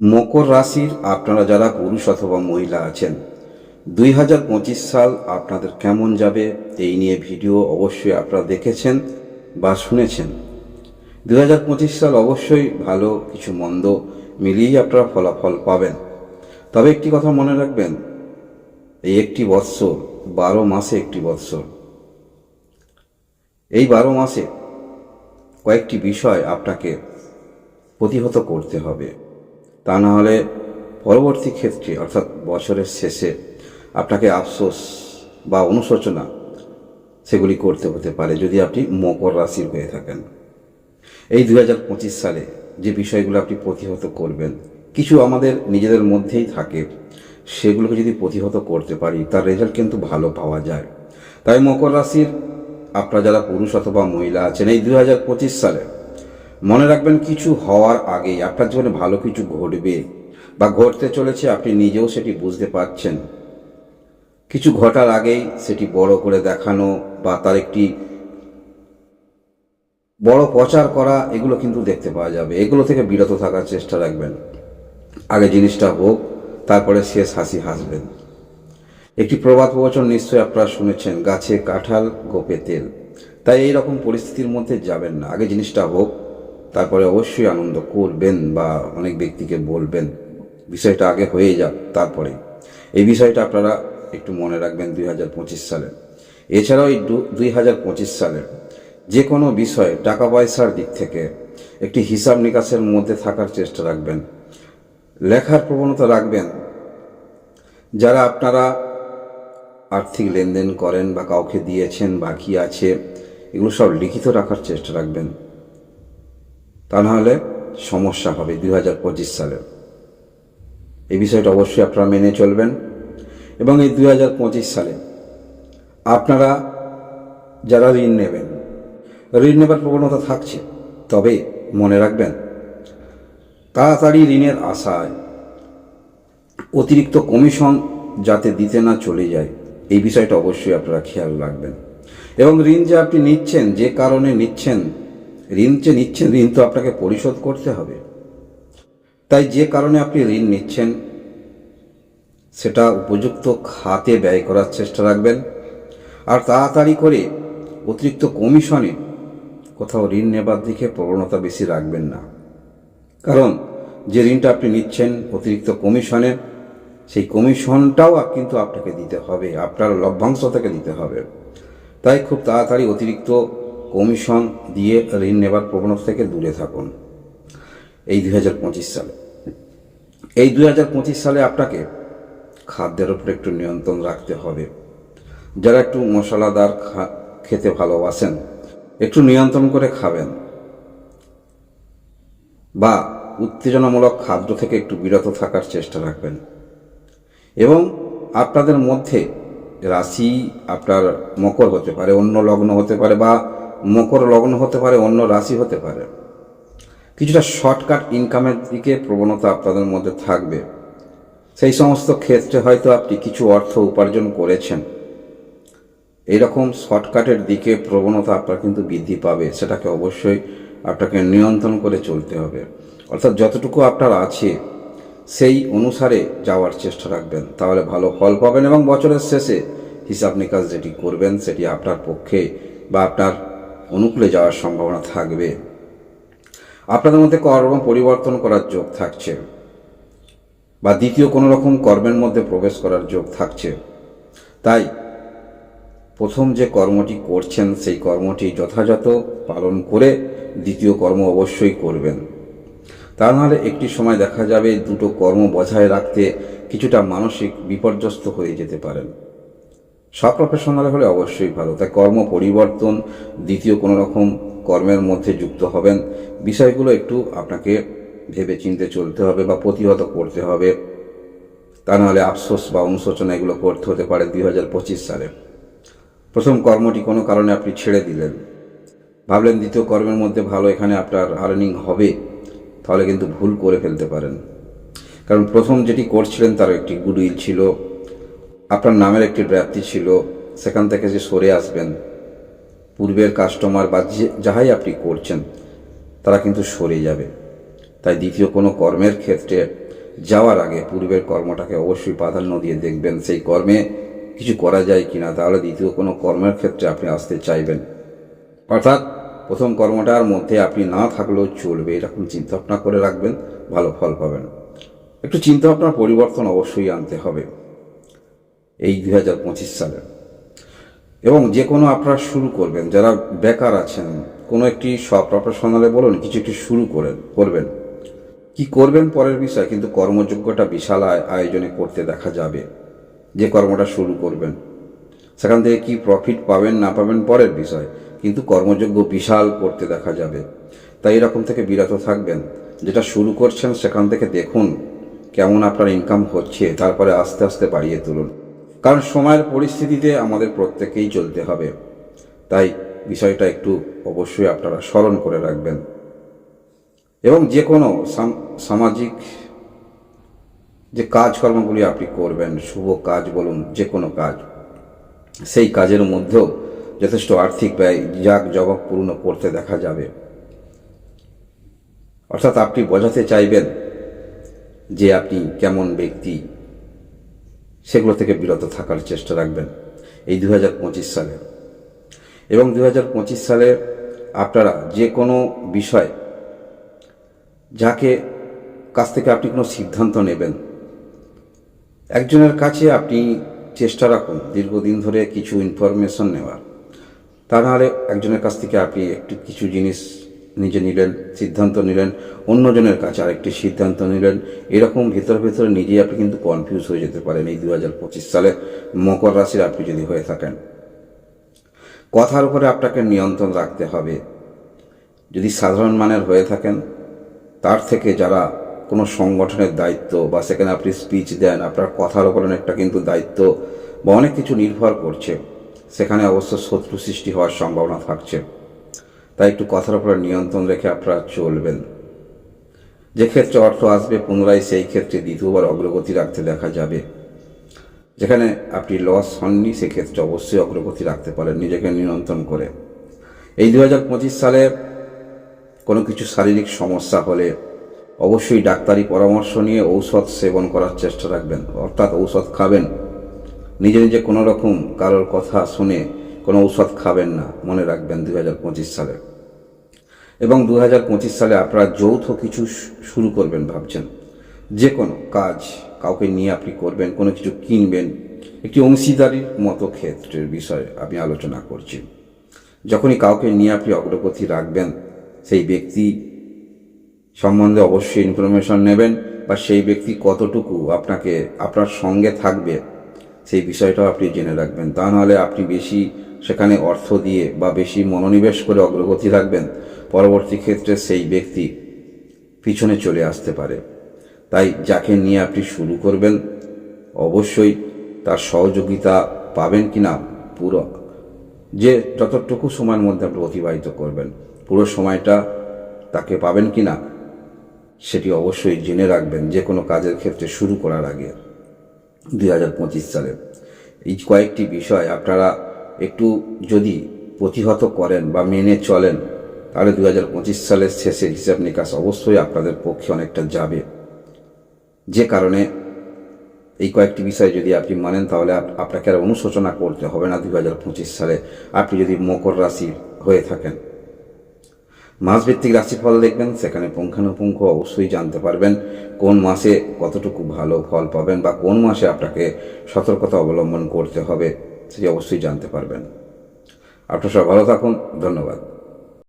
মকর রাশির আপনারা যারা পুরুষ অথবা মহিলা আছেন, দুই হাজার পঁচিশ সাল আপনাদের কেমন যাবে এই নিয়ে ভিডিও অবশ্যই আপনারা দেখেছেন বা শুনেছেন। দুই হাজার পঁচিশ সাল অবশ্যই ভালো কিছু মন্দ মিলিয়েই আপনারা ফলাফল পাবেন। তবে একটি কথা মনে রাখবেন, এই একটি বৎসর, বারো মাসে একটি বৎসর। এই বারো মাসে কয়েকটি বিষয় আপনাকে প্রতিহত করতে হবে। তা না হলে পরবর্তী ক্ষেত্রে, অর্থাৎ বছরের শেষে, আপনাকে আফসোস বা অনুশোচনা সেগুলি করতে হতে পারে যদি আপনি মকর রাশির হয়ে থাকেন। এই দু হাজার পঁচিশ সালে যে বিষয়গুলো আপনি প্রতিহত করবেন, কিছু আমাদের নিজেদের মধ্যেই থাকে, সেগুলোকে যদি প্রতিহত করতে পারি, তার রেজাল্ট কিন্তু ভালো পাওয়া যায়। তাই মকর রাশির আপনারা যারা পুরুষ অথবা মহিলা আছেন, এই দুই হাজার পঁচিশ সালে মনে রাখবেন কিছু হওয়ার আগেই আপনার জীবনে ভালো কিছু ঘটবে বা ঘটতে চলেছে, আপনি নিজেও সেটি বুঝতে পারছেন। কিছু ঘটার আগেই সেটি বড় করে দেখানো বা তার একটি বড় প্রচার করা, এগুলো কিন্তু দেখতে পাওয়া যাবে। এগুলো থেকে বিরত থাকার চেষ্টা রাখবেন। আগে জিনিসটা হোক, তারপরে শেষ হাসি হাসবেন। একটি প্রবাদ প্রবচন নিশ্চয়ই আপনারা শুনেছেন, গাছে কাঁঠাল গোপে তেল। তাই এই রকম পরিস্থিতির মধ্যে যাবেন না। আগে জিনিসটা হোক তারপরে অবশ্যই আনন্দ করবেন বা অনেক ব্যক্তিকে বলবেন, বিষয়টা আগে হয়ে যাক তারপরে। এই বিষয়টা আপনারা একটু মনে রাখবেন দুই হাজার পঁচিশ সালে। এছাড়াও এই দুই হাজার পঁচিশ সালে যে কোনো বিষয়ে টাকা পয়সার দিক থেকে একটি হিসাব নিকাশের মধ্যে থাকার চেষ্টা রাখবেন। লেখার প্রবণতা রাখবেন। যারা আপনারা আর্থিক লেনদেন করেন বা কাউকে দিয়েছেন, বাকি আছে, এগুলো সব লিখিত রাখার চেষ্টা রাখবেন। তা নাহলে সমস্যা হবে দুই হাজার পঁচিশ সালে। এই বিষয়টা অবশ্যই আপনারা মেনে চলবেন। এবং এই দুই হাজার পঁচিশ সালে আপনারা যারা ঋণ নেবেন, ঋণ নেবার প্রবণতা থাকছে, তবে মনে রাখবেন, তাড়াতাড়ি ঋণের আশায় অতিরিক্ত কমিশন যাতে দিতে না চলে যায়, এই বিষয়টা অবশ্যই আপনারা খেয়াল রাখবেন। এবং ঋণ যে আপনি নিচ্ছেন, যে কারণে নিচ্ছেন ঋণ যে নিচ্ছেন, ঋণ তো আপনাকে পরিশোধ করতে হবে। তাই যে কারণে আপনি ঋণ নিচ্ছেন, সেটা উপযুক্ত খাতে ব্যয় করার চেষ্টা রাখবেন। আর তাড়াতাড়ি করে অতিরিক্ত কমিশনে কোথাও ঋণ নেবার দিকে প্রবণতা বেশি রাখবেন না। কারণ যে ঋণটা আপনি নিচ্ছেন অতিরিক্ত কমিশনে, সেই কমিশনটাও কিন্তু আপনাকে দিতে হবে, আপনার লভ্যাংশ থেকে দিতে হবে। তাই খুব তাড়াতাড়ি অতিরিক্ত কমিশন দিয়ে ঋণ নেবার প্রবণতা থেকে দূরে থাকুন। এই দুই হাজার পঁচিশ সালে। এই দুই হাজার পঁচিশ সালে আপনাকে খাদ্যের উপর একটু নিয়ন্ত্রণ রাখতে হবে। যারা একটু মশলাদার খেতে ভালোবাসেন, একটু নিয়ন্ত্রণ করে খাবেন বা উত্তেজনামূলক খাদ্য থেকে একটু বিরত থাকার চেষ্টা রাখবেন। এবং আপনাদের মধ্যে রাশি আপনার মকর হতে পারে, অন্য লগ্ন হতে পারে বা মকর লগ্ন হতে পারে, অন্য রাশি হতে পারে। কিছুটা শর্টকাট ইনকামের দিকে প্রবণতা আপনাদের মধ্যে থাকবে। সেই সমস্ত ক্ষেত্রে হয়তো আপনি কিছু অর্থ উপার্জন করেছেন। এরকম শর্টকাটের দিকে প্রবণতা আপনার কিন্তু বৃদ্ধি পাবে, সেটাকে অবশ্যই আপনাকে নিয়ন্ত্রণ করে চলতে হবে। অর্থাৎ যতটুকু আপনার আছে, সেই অনুসারে যাওয়ার চেষ্টা রাখবেন। তাহলে ভালো ফল পাবেন এবং বছরের শেষে হিসাব নিকাশ যেটি করবেন, সেটি আপনার পক্ষে বা আপনার অনুকূলে যাওয়ার সম্ভাবনা থাকবে। আপনাদের মধ্যে কর্ম পরিবর্তন করার যোগ থাকছে বা দ্বিতীয় কোনো রকম কর্মের মধ্যে প্রবেশ করার যোগ থাকছে। তাই প্রথম যে কর্মটি করছেন, সেই কর্মটি যথাযথ পালন করে দ্বিতীয় কর্ম অবশ্যই করবেন। তা নাহলে একটি সময় দেখা যাবে দুটো কর্ম বজায় রাখতে কিছুটা মানসিক বিপর্যস্ত হয়ে যেতে পারেন। সব প্রফেশনাল হলে অবশ্যই ভালো। তাই কর্ম পরিবর্তন, দ্বিতীয় কোনো রকম কর্মের মধ্যে যুক্ত হবেন, বিষয়গুলো একটু আপনাকে ভেবে চিনতে চলতে হবে বা প্রতিহত করতে হবে। তা নাহলে আফসোস বা অনুশোচনা এগুলো করতে হতে পারে দুই হাজার পঁচিশ সালে। প্রথম কর্মটি কোনো কারণে আপনি ছেড়ে দিলেন। ভাবলেন দ্বিতীয় কর্মের মধ্যে ভালো, এখানে আপনার আর্নিং হবে, তাহলে কিন্তু ভুল করে ফেলতে পারেন। কারণ প্রথম যেটি করছিলেন তার একটি গুডউইল ছিল। আপনার নামের একটি ব্যাপ্তি ছিল, সেখান থেকে যে সরে আসবেন। পূর্বের কাস্টমার বা যে, যাহাই আপনি করছেন, তারা কিন্তু সরে যাবে। তাই দ্বিতীয় কোনো কর্মের ক্ষেত্রে যাওয়ার আগে পূর্বের কর্মটাকে অবশ্যই প্রাধান্য দিয়ে দেখবেন, সেই কর্মে কিছু করা যায় কি না তাহলে দ্বিতীয় কোনো কর্মের ক্ষেত্রে আপনি আসতে চাইবেন। অর্থাৎ প্রথম কর্মটার মধ্যে আপনি না থাকলেও চলবে এরকম চিন্তা ভাবনা করে রাখবেন, ভালো ফল পাবেন। একটু চিন্তা ভাবনার পরিবর্তন অবশ্যই আনতে হবে। এই দুই হাজার পঁচিশ সালে। এবং যে কোনো আপনারা শুরু করবেন, যারা বেকার আছেন, কোনো একটি সব প্রফেশনালে বলুন, কিছু একটি শুরু করেন করবেন। কি করবেন পরের বিষয়, কিন্তু কর্মযোগ্যটা বিশাল আয়- আয়োজনে করতে দেখা যাবে, যে কর্মটা শুরু করবেন। সেখান থেকে কি প্রফিট পাবেন, না পাবেন, পরের বিষয়, কিন্তু কর্মযোগ্য বিশাল করতে দেখা যাবে। তাই এরকম থেকে বিরত থাকবেন, যেটা শুরু করছেন সেখান থেকে দেখুন কেমন আপনার ইনকাম হচ্ছে, তারপরে আস্তে আস্তে বাড়িয়ে তুলুন। কারণ সময়ের পরিস্থিতিতে আমাদের প্রত্যেকেই চলতে হবে। তাই বিষয়টা একটু অবশ্যই আপনারা স্মরণ করে রাখবেন। এবং যে কোনো সাম- সামাজিক যে কাজকর্মগুলি আপনি করবেন, শুভ কাজ বলুন যে কোনো কাজ, সেই কাজের মধ্যেও যথেষ্ট আর্থিক ব্যয় জাগ জবাব পূর্ণ করতে দেখা যাবে। অর্থাৎ আপনি বোঝাতে চাইবেন যে আপনি কেমন ব্যক্তি সেগুলো থেকে বিরত থাকার চেষ্টা রাখবেন এই দু হাজার পঁচিশ সালে। এবং দু হাজার পঁচিশ সালে আপনারা যে কোনো বিষয় যাকে কাছ থেকে আপনি কোনো সিদ্ধান্ত নেবেন, একজনের কাছে আপনি চেষ্টা রাখুন দীর্ঘদিন ধরে কিছু ইনফরমেশন নেওয়ার। তা নাহলে একজনের কাছ থেকে আপনি একটু কিছু জিনিস নিজে নিলেন, সিদ্ধান্ত নিলেন, অন্যজনের কাছে আরেকটি সিদ্ধান্ত নিলেন। এরকম ভেতরে ভেতরে নিজেই আপনি কিন্তু কনফিউজ হয়ে যেতে পারেন এই দু হাজার পঁচিশ সালে। মকর রাশির আপনি যদি হয়ে থাকেন। কথার উপরে আপনাকে নিয়ন্ত্রণ রাখতে হবে। যদি সাধারণ মানের হয়ে থাকেন, তার থেকে যারা কোনো সংগঠনের দায়িত্ব বা সেখানে আপনি স্পিচ দেন, আপনার কথার উপর অনেকটা কিন্তু দায়িত্ব বা অনেক কিছু নির্ভর করছে। সেখানে অবশ্য শত্রু সৃষ্টি হওয়ার সম্ভাবনা থাকছে। তাই একটু কথার উপর নিয়ন্ত্রণ রেখে আপনারা চলবেন। যে ক্ষেত্রে অর্থ আসবে, পুনরায় সেই ক্ষেত্রে দ্বিতীয়বার অগ্রগতি রাখতে দেখা যাবে। যেখানে আপনি লস হননি, সেক্ষেত্রে অবশ্যই অগ্রগতি রাখতে পারেন, নিজেকে নিয়ন্ত্রণ করে। এই দু হাজার পঁচিশ সালে কোনো কিছু শারীরিক সমস্যা হলে অবশ্যই ডাক্তারি পরামর্শ নিয়ে ঔষধ সেবন করার চেষ্টা রাখবেন, অর্থাৎ ঔষধ খাবেন। নিজে নিজে কোনো রকম কারোর কথা শুনে কোনো ঔষধ খাবেন না, মনে রাখবেন দু হাজার পঁচিশ সালে। এবং দু হাজার পঁচিশ সালে আপনারা যৌথ কিছু শুরু করবেন ভাবছেন। যে কোনো কাজ কাউকে নিয়ে আপনি করবেন, কোনো কিছু কিনবেন, একটি অংশীদারির মতো ক্ষেত্রের বিষয়ে আমি আলোচনা করছি। যখনই কাউকে নিয়ে আপনি অগ্রগতি রাখবেন, সেই ব্যক্তি সম্বন্ধে অবশ্যই ইনফরমেশন নেবেন বা সেই ব্যক্তি কতটুকু আপনাকে, আপনার সঙ্গে থাকবে, সেই বিষয়টাও আপনি জেনে রাখবেন। তা নাহলে আপনি বেশি সেখানে অর্থ দিয়ে বা বেশি মনোনিবেশ করে অগ্রগতি রাখবেন পরবর্তী ক্ষেত্রে সেই ব্যক্তি পিছনে চলে আসতে পারে। তাই যাকে নিয়ে আপনি শুরু করবেন, অবশ্যই তার সহযোগিতা পাবেন কি না পুরো, যে যতটুকু সময়ের মধ্যে আপনি অতিবাহিত করবেন, পুরো সময়টা তাকে পাবেন কি না সেটি অবশ্যই জেনে রাখবেন যে কোনো কাজের ক্ষেত্রে শুরু করার আগে। দুই হাজার পঁচিশ সালে এই কয়েকটি বিষয় আপনারা একটু যদি প্রতিহত করেন বা মেনে চলেন তাহলে দু হাজার পঁচিশ সালের শেষের হিসাব নিকাশ অবশ্যই আপনাদের পক্ষে অনেকটা যাবে। যে কারণে এই কয়েকটি বিষয় যদি আপনি মানেন, তাহলে আপনাকে আর অনুশোচনা করতে হবে না দুই হাজার পঁচিশ সালে। আপনি যদি মকর রাশির হয়ে থাকেন, মাসভিত্তিক রাশিফল দেখবেন, সেখানে পুঙ্খানুপুঙ্খ অবশ্যই জানতে পারবেন কোন মাসে কতটুকু ভালো ফল পাবেন বা কোন মাসে আপনাকে সতর্কতা অবলম্বন করতে হবে, সেটি অবশ্যই জানতে পারবেন। আপনার সব ভালো থাকুন, ধন্যবাদ।